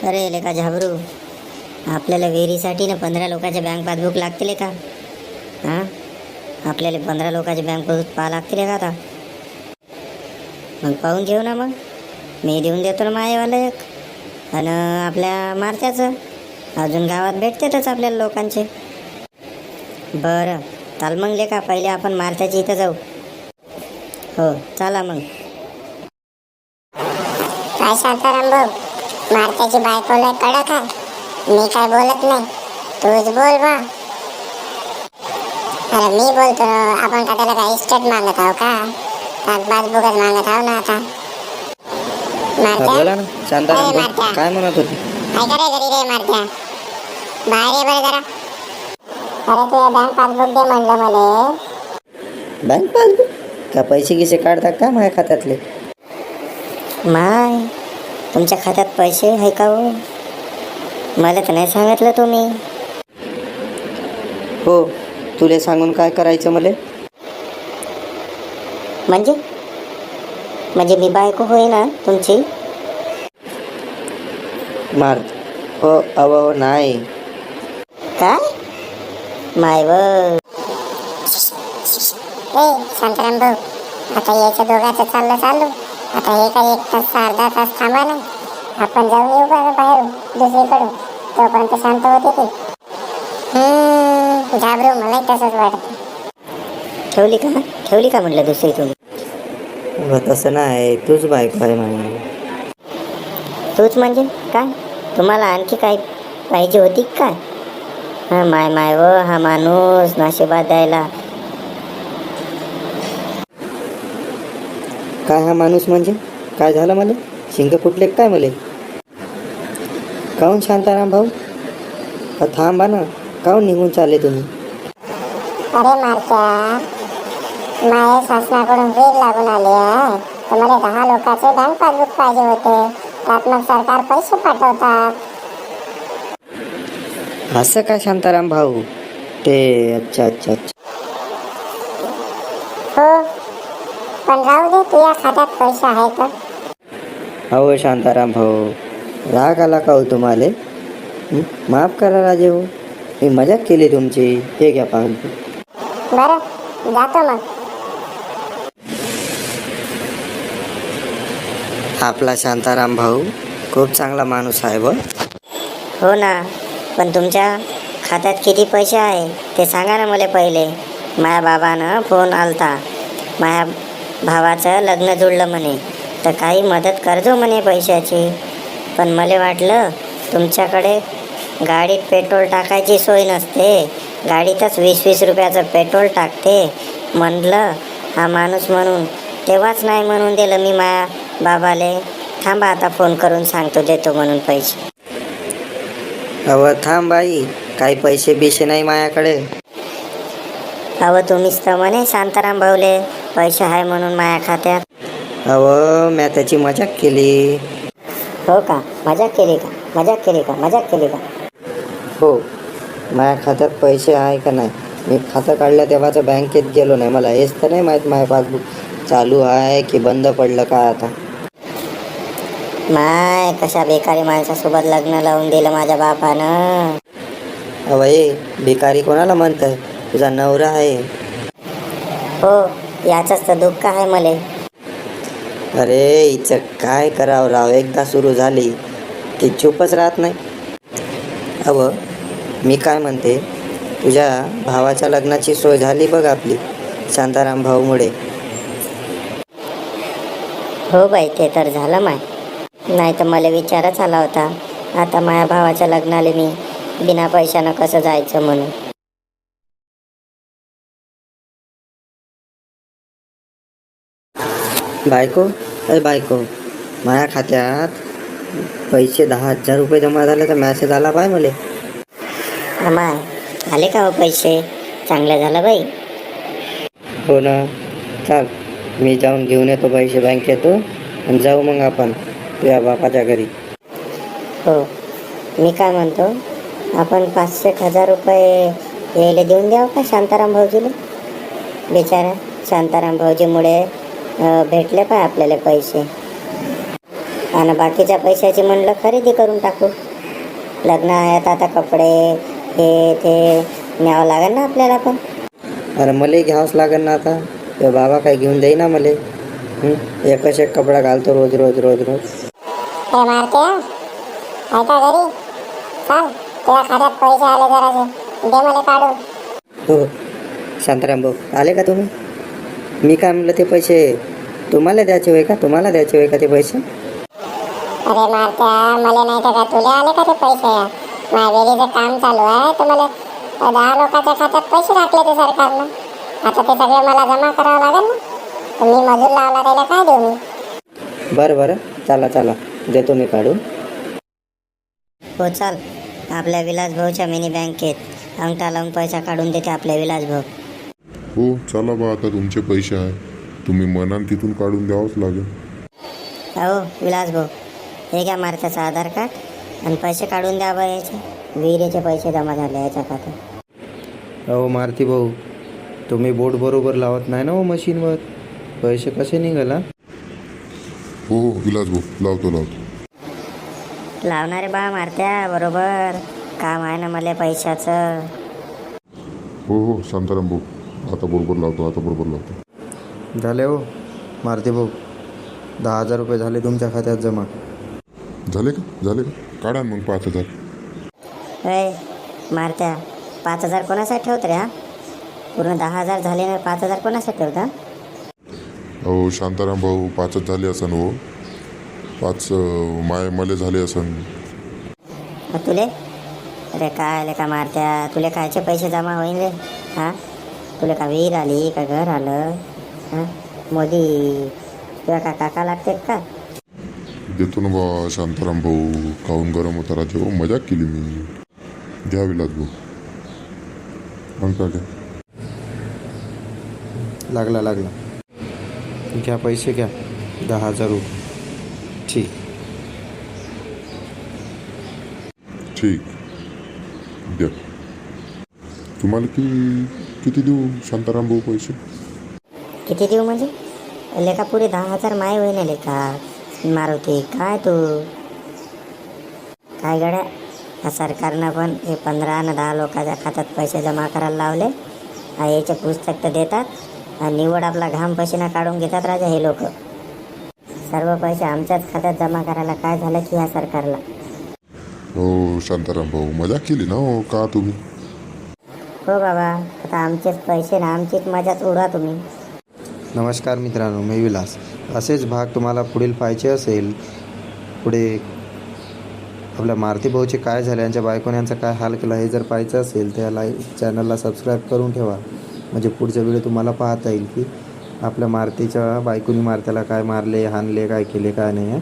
अरे लेका झाबरू आपल्याला विहिरीसाठी ना पंधरा लोकांचे बँक पासबुक लागतील का हां? आपल्याला पंधरा लोकांचे बँक पासबुक पाहा लागतील का आता. मग पाहून घेऊ ना मग. मी देऊन देतो ना मायावाला एक. आणि आपल्या मारत्याचं. अजून गावात भेटतातच आपल्याला लोकांचे. बरं. चाल मग लेका पहिले आपण मारत्याच्या इथं जाऊ. हो चला मग. काय शांताराम भाऊ? मारत्याची बायको लय कडक आहे मी काय बोलत नाही. तूच बोल बा. अरे मी बोलतो आपण का त्याला काय इस्टेट मागत आहो का? त्यात पासबुकच मागत आहो ना आता. मारत्या? बोला ना. शांताराम अरे, भाऊ, मारत्या. काय म्हणत होते? काय करे घरी रे मारत्या. बाहेर ये बरं जरा. अरे तुझ्या बँक पासबुक दे म्हणलं मला. बँक पासबुक का पैसे गिसे काढता का माझ्या खात्यातले? माय तुमच्या खात्यात पैसे आहे का हो? मला तर नाही सांगितलं तुम्ही. हो तुले सांगून काय करायचं मले? म्हणजे? म्हणजे मी बायको होई ना तुमची? मार हो अव नाही. काय? माय व. ए शांताराम भाऊ आता याच्या दोघांचं चाललं चालू. आता हे काही एक तास अर्धा तास थांबा ना. आपण जाऊन येऊ का बाहेर दुसरीकडून? तोपर्यंत शांत होते ते. घाबरू मलाही तसंच वाटतं. ठेवली का? ठेवली का म्हटलं दुसरी तुम्ही तसं नाही तूच बायको आहे माझी तूच म्हणजे? काय? तुम्हाला आणखी काय पाहिजे होती का? काय हा माय माय व हा माणूस नाशिबात द्यायला काय हा माणूस म्हणजे? काय झालं मला? शिंग फुटले काय मले? काहून शांताराम भाऊ? थांबा ना. काहून निघून चालले तुम्ही? अरे मारक्या माया शासनाकडून वेग लागून आले आहे. तर मला दहा लोकांचे बँक पासबुक पाहिजे होते. त्यात मग सरकार पैसे पाठवतात. असं काय शांताराम भाऊ? ते अच्छा अच्छा अच्छा हो पण राहू दे तुझ्या खात्यात पैसे आहे का अहो शांताराम भाऊ राग आला का हो तुम्हाला? हं? माफ करा राजे हो मी मजाक केली तुमची हे घ्या पासबुक बरं जातो मग. आपला शांताराम भाऊ खूप चांगला माणूस आहे व. हो ना पण तुमच्या खात्यात किती पैसे आहे ते सांगा ना मला पहिले. माझ्या बाबानं फोन आलता. माझ्या भावाचं लग्न जुळलं म्हणे. तर काही मदत करजो म्हणे पैशाची. पण मला वाटलं तुमच्याकडे गाडीत पेट्रोल टाकायची सोय नसते. गाडीतच वीस वीस रुपयाचं पेट्रोल टाकते. म्हणलं हा माणूस म्हणून तेव्हाच नाही म्हणून दिलं मी माझ्या बाबाले. थांबा आता फोन करून सांगतो देतो म्हणून पैसे. अव थांब बाई. काही पैसे बिशे नाही माझ्याकडे अहो तुम्हीच तर म्हणे शांताराम भाऊले. पैसे आहे म्हणून माझ्या खात्यात. अव म्या त्याची मजाक केली. हो का? मजाक केली का? मजाक केली का? मजाक केली का? हो. माझ्या खात्यात पैसे आहे का नाही? मी खातं काढलं तेव्हाच बँकेत गेलो नाही. मला हेच तर नाही माहीत माझं पासबुक चालू आहे की बंद पडलं का आता. माय कशा बेकारी माणसासोबत लग्न लावून दिलं माझ्या बापानं? अव ए भिकारी कोणाला म्हणतं तुझा नवरा आहे. हो. याचंच तर दुःख आहे मले. अरे हिचं काय करावं राव? एकदा सुरू झाली की चुपच राहत नाही. अव मी काय म्हणते? तुझ्या भावाच्या लग्नाची सोय झाली बघ आपली शांताराम भाऊमुळे. हो बाई ते तर झालं माय. नाही तर मला विचारच आला होता आता माझ्या भावाच्या लग्नाला मी बिना पैशानं कसं जायचं म्हणून? बायको? अरे बायको माझ्या खात्यात पैसे दहा हजार रुपये जमा झाले तर मॅसेज आला पाय मले. माय आले का हो पैसे? चांगलं झालं बाई. हो ना. चाल मी जाऊन घेऊन येतो पैसे बँकेतून आणि जाऊ मग आपण तुझ्या बापाच्या घरी. हो. मी काय म्हणतो आपण पाचशे एक हजार रुपये यायला देऊन द्यावं का शांताराम भाऊजीला? बिचारा शांताराम भाऊजीमुळे भेटले पाय आपल्याला पैसे. आणि बाकीच्या पैशाची म्हणलं खरेदी करून टाकू. लग्न आहेत आता कपडे हे ते न्यावं लागेल ना आपल्याला पण. अरे मला घ्यावंच लागेल ना आता. ते बाबा काय घेऊन देईना मले. हं? एकच एक कपडा घालतो रोज रोज रोज रोज. मारते ऐका घरी. चाल तुझ्या खात्यात पैसे आले जरासे. दे मला काढून. हो शांताराम भाऊ आले का तुम्ही? मी काय म्हणलं ते पैसे तुम्हाला द्यायचे होय का? तुम्हाला द्यायचे होय का ते पैसे? अरे मारत्या मला नाही तर का तुला आले का ते पैसे? माझ्या काम चालू आहे तर मला दहा लोकांच्या खात्यात पैसे टाकले ते सरकारनं. आता ते सगळे मला जमा करावं लागेल ना? मी मजूर लावला त्याला काय देऊ मी? बरं बरं. चला चला. देतो मी काढून. हो चाल. आपल्या विलास भाऊच्या मिनी बँकेत अंगठा लावून पैसा काढून देते आपल्या विलास भाऊ हो चला बा आता तुमचे पैसे आहे. तुम्ही मनान तिथून काढून द्यावंच लागेल. हो विलास भाऊ हे घ्या मारत्याचं आधार कार्ड आणि पैसे काढून द्या बरं याचे. विहिरीचे पैसे जमा झाले याच्या खात्यात. अहो मारुती भाऊ तुम्ही बोट बरोबर लावत नाही ना हो मशीनवर? पैसे कसे निघाला? हो हो विलास भाऊ लावतो लावतो. लावणारे बा मारत्या बरोबर. काम आहे ना मला पैशाचं. हो हो शांताराम भाऊ. आता बरोबर लावतो आता बरोबर लावतो झाले हो मारुती भाऊ. दहा हजार रुपये झाले तुमच्या खात्यात जमा. झाले का? झाले का? काढा मग पाच हजार. अय मारत्या. पाच हजार कोणासाठी ठेवत रे हा? पूर्ण दहा हजार झाले ना पाच हजार कोणासाठी ठेवता अहो शांताराम भाऊ पाचच झाले असन हो. पाच माय मले झाले असन. तुले? अरे काय आले का मारत्या? तुले कायचे पैसे जमा होईन रे हा? तुला का विहीर आली का घर आलं? हा? मोदी किंवा का काका लागते का? देतो ना बा शांताराम भाऊ. खाऊन गरम होता राजे हो? मजाक केली मी. घ्या विलास भाऊ. मग घ्या लागला लागला. घ्या पैसे घ्या. दहा हजार रुपये. ठीक. ठीक. द्या. तुम्हाला की किती देऊ शांताराम भाऊ पैसे? किती देऊ म्हणजे? लेका पुरे दहा हजार माय होईन लेका मारुती काय तू? काय गड्या? या सरकारनं पण हे पंधरा आणि दहा लोकांच्या खात्यात पैसे जमा करायला लावले. याचे पुस्तक तर देतात. आणि निवड आपला घाम पशिना काढून घेतात राजा हे लोक. सर्व पैसे आमच्याच खात्यात जमा करायला काय झालं की ह्या सरकारला? हो शांताराम भाऊ मजाक केली ना हो का तुम्ही? हो बाबा आता आमचेच पैसे ना आमचीच मजाच उडवा तुम्ही. नमस्कार मित्रांनो मी विलास. असेच भाग तुम्हाला पुढील पाहायचे असेल पुढे आपल्या मारुती भाऊचे काय झाले यांच्या बायकोने यांचा काय हाल केला हे जर पाहायचं असेल तर या लाईक चॅनलला सबस्क्राईब करून ठेवा. म्हणजे पुढचा व्हिडिओ तुम्हाला पाहता येईल की आपल्या मारुतीच्या बायकोनी मारत्याला काय मारले हाणले काय केले काय नाही आहे